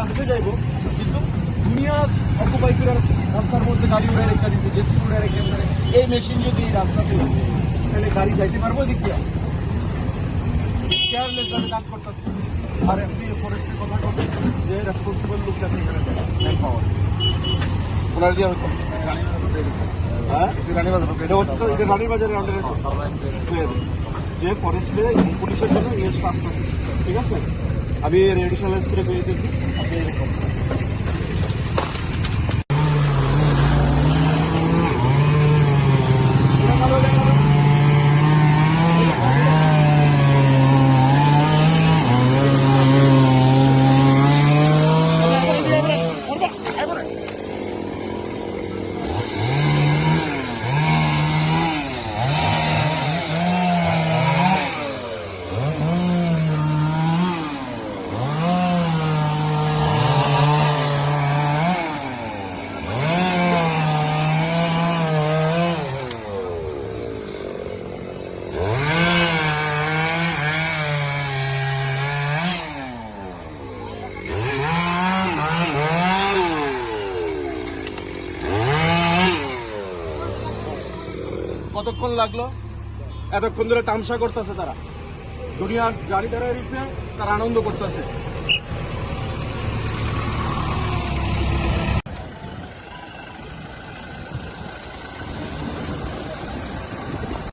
আসতে যাইবো কিন্তু দুনিয়া অকুপাই করে রাস্তার মধ্যে গাড়ি উড়ে রেখে দিচ্ছে জেসি উড়ে রেখে এই মেশিন যদি এই রাস্তাতে তাহলে গাড়ি যাইতে পারব এদিক দিয়ে? কেয়ারলেস ভাবে কাজ করতেছে। আর এমনি ফরেস্টের কথা বলতে যে রেসপন্সিবল লোক যাতে এখানে ম্যান পাওয়ার ওনার দিয়ে হচ্ছে হ্যাঁ। যে ফরেস্টে পুলিশের জন্য ইয়ে স্টাফ ঠিক আছে? আমি রেডিশনাল স্প্রে পেয়ে দিয়েছি আপনি কতক্ষণ লাগল? এতক্ষণ ধরে তামসা করতেছে তারা। দুনিয়ার গাড়ি তারা তারা আনন্দ করতেছে।